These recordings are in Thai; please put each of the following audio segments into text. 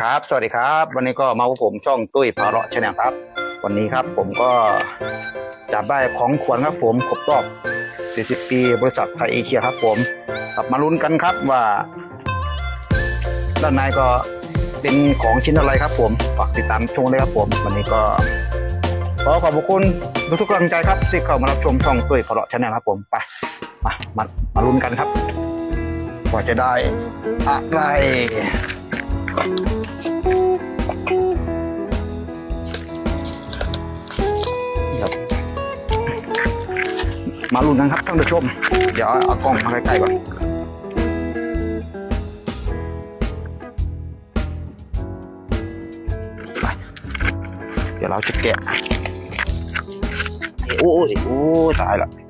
ครับ สวัสดีครับ วันนี้ก็มาพบผมช่องตุ้ยพาเราะชาแนลครับ วันนี้ครับผมก็จับได้ของขวัญครับผมครบรอบ 40 ปี บริษัทไทยเอเชียครับผมกลับมาลุ้นกันครับว่า ด้านในก็เป็นของชิ้นอะไรครับผม ฝากติดตามชมเลยครับผม วันนี้ก็ขอขอบคุณทุกกำลังใจครับที่เข้ามารับชมช่องตุ้ยพาเราะชาแนลครับผม ไป มา มา มาลุ้นกันครับว่าจะได้อะไร มาลุ้นกันครับท่านผู้ชม เดี๋ยวเอากล้องมาใกล้ๆก่อนเดี๋ยวเราจะแกะโอ้ยโอ้ยตายละ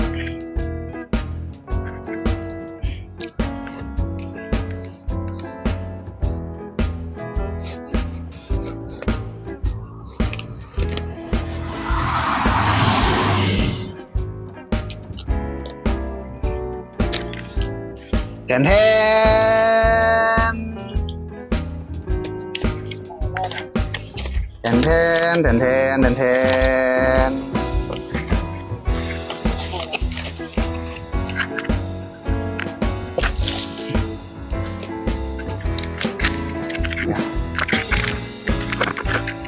แทนแทนแทนแทนแทนแทนแทนแทน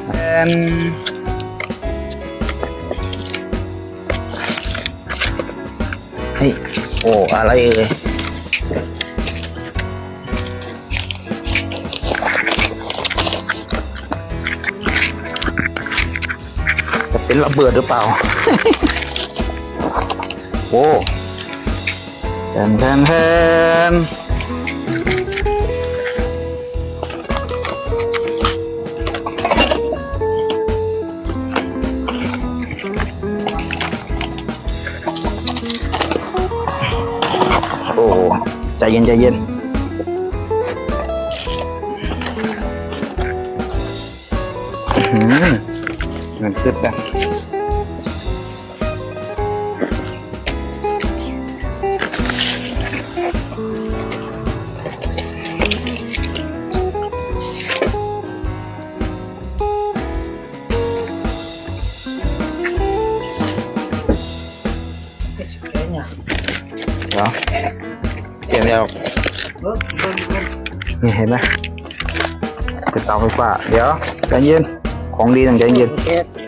แทนเฮ้ยโอ้ อะไรเอ่ย เป็นระเบิดหรือเปล่า โอ้แทนแทนแทนโอ้ใจเย็นใจเย็นอื้อหือ เงินขึ้นแบบเดี๋ยวเปลี่ยนเดียวนี่เห็นไหมเป็นเตาไฟฟ้าเดี๋ยวใจเย็น ของดีต้องใจเย็นแทนแ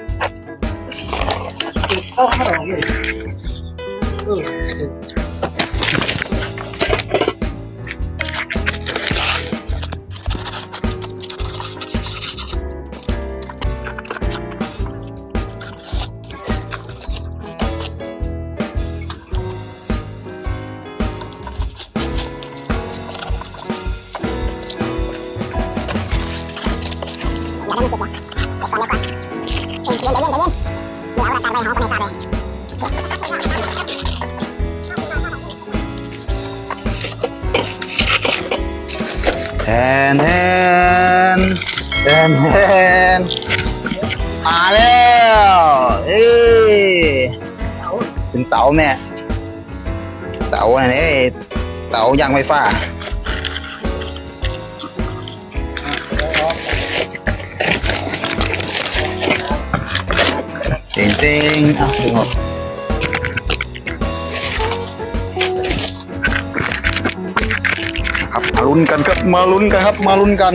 soalnya kuat Jangan jangan jangan Bila ulat tarbai hong kami sabai Hen hen hen hen Adel Ê Tính tẩu mẹ. Tẩu này đấy Tẩu giang mày pha Ting. Ah, tengok. Hap malunkan, hap malunkan, malunkan.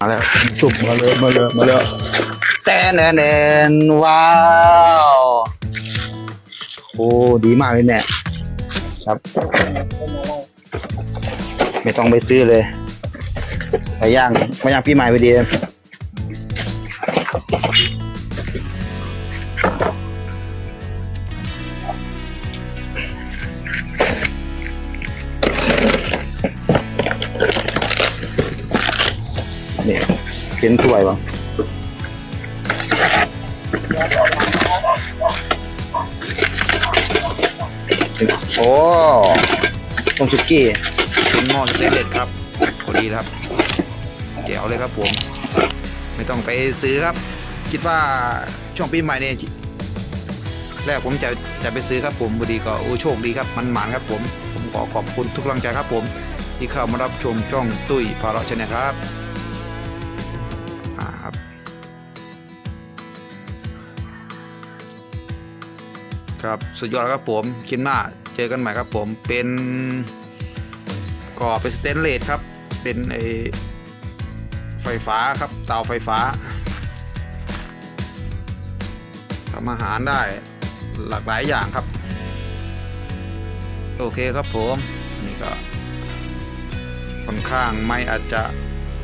มาแล้วจุบมาเลยมาเลยมาเลยแตนแนนแนนว้าวโอ้ดีมากเลยเนี่ยครับ ไม่ต้องไปซื้อเลยไปย่างไปย่างพี่ใหม่ไปดี เห็นถ้วยปะโอ้ต้มสุกี้เป็นหม้อสเตนเลสครับพอดีครับแจ๋วเลยครับผม ไม่ต้องไปซื้อครับ คิดว่าช่วงปีใหม่เนี่ยแรกผมจะจะไปซื้อครับผมพอดีก็โอ้โชคดีครับมันหมานครับผม ผมขอขอบคุณทุกกำลังใจครับผม ที่เข้ามารับชมช่องตุ้ยพาเราชนะครับาครับ ครับสุดยอดครับผมคิน้าเจอกันใหม่ครับผมเป็นก็เป็นสเตนเลสครับ เป็นไอไฟฟ้าครับเตาไฟฟ้าทำอาหารได้หลากหลายอย่างครับ โอเคครับผมนี่ก็ค่อนข้างไม่อาจจะ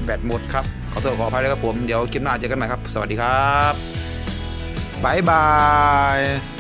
แบตหมดครับ อโทษขออภัยด้วยครับผม เดี๋ยวคลิปหน้าเจอกันใหม่ครับ สวัสดีครับบ๊ายบาย